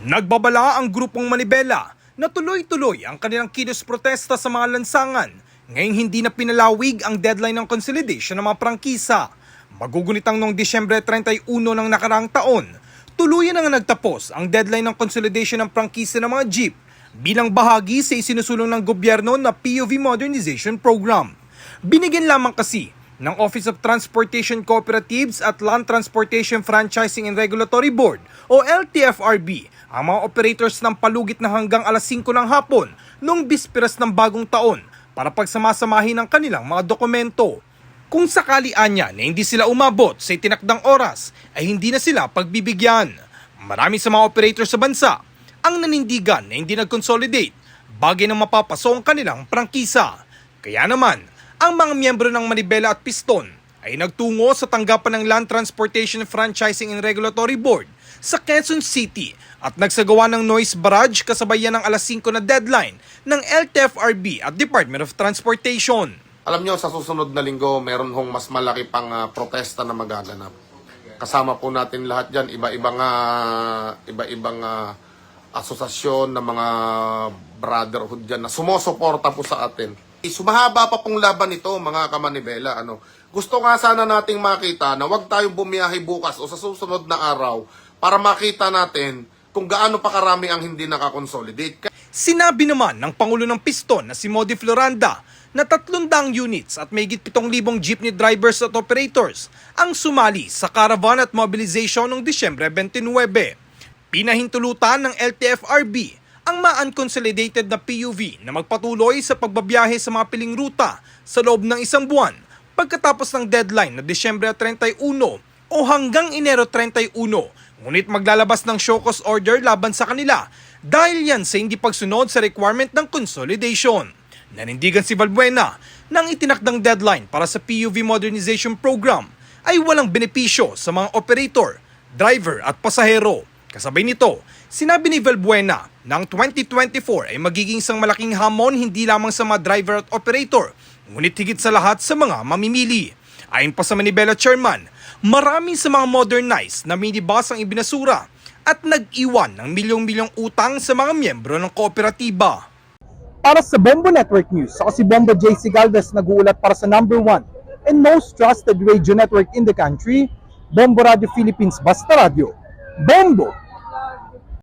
Nagbabala ang grupong Manibela na tuloy-tuloy ang kanilang kilos protesta sa mga lansangan ngayong hindi na pinalawig ang deadline ng consolidation ng mga prangkisa. Magugunitang noong Disyembre 31 ng nakaraang taon, tuluyan na nga nagtapos ang deadline ng consolidation ng prangkisa ng mga jeep bilang bahagi sa isinusulong ng gobyerno na POV Modernization Program. Binigyan lamang kasi ng Office of Transportation Cooperatives at Land Transportation Franchising and Regulatory Board o LTFRB ang mga operators ng palugit na hanggang alas 5 ng hapon noong bisperas ng bagong taon para pagsamasamahin ang kanilang mga dokumento. Kung sakali anya na hindi sila umabot sa itinakdang oras ay hindi na sila pagbibigyan. Marami sa mga operators sa bansa ang nanindigan na hindi nag-consolidate bagay na mapapaso ang kanilang prangkisa. Kaya naman, ang mga miyembro ng Manibela at Piston ay nagtungo sa tanggapan ng Land Transportation Franchising and Regulatory Board sa Quezon City at nagsagawa ng noise barrage kasabayan ng alas 5 na deadline ng LTFRB at Department of Transportation. Alam nyo, sa susunod na linggo, meron hong mas malaki pang ah, protesta na magaganap. Kasama po natin lahat dyan, iba-ibang, ah, iba-ibang ah, asosasyon ng mga brotherhood dyan na sumusuporta po sa atin. Sumahaba pa pong laban ito, mga kamanibela. Ano. Gusto nga sana nating makita na huwag tayong bumiyahe bukas o sa susunod na araw para makita natin kung gaano pa karami ang hindi nakakonsolidate. Sinabi naman ng Pangulo ng Piston na si Modi Floranda na 300 units at may 7,000 jeepney drivers at operators ang sumali sa caravan at mobilization noong Disyembre 29. Pinahintulutan ng LTFRB ang ma-unconsolidated na PUV na magpatuloy sa pagbabiyahe sa mga piling ruta sa loob ng isang buwan pagkatapos ng deadline na Disyembre 31 o hanggang Enero 31 ngunit maglalabas ng show cause order laban sa kanila dahil yan sa hindi pagsunod sa requirement ng consolidation. Nanindigan si Valbuena na ang itinakdang deadline para sa PUV Modernization Program ay walang benepisyo sa mga operator, driver at pasahero. Kasabay nito, sinabi ni Valbuena na ang 2024 ay magiging isang malaking hamon hindi lamang sa mga driver at operator, ngunit higit sa lahat sa mga mamimili. Ayon pa sa Manibela Chairman, marami sa mga modernized na minibus ang ibinasura at nag-iwan ng milyong-milyong utang sa mga miyembro ng kooperatiba. Para sa Bombo Network News, ako si Bombo JC Galvez nag-uulat para sa number one and most trusted radio network in the country, Bombo Radio Philippines Basta Radio. Bombo!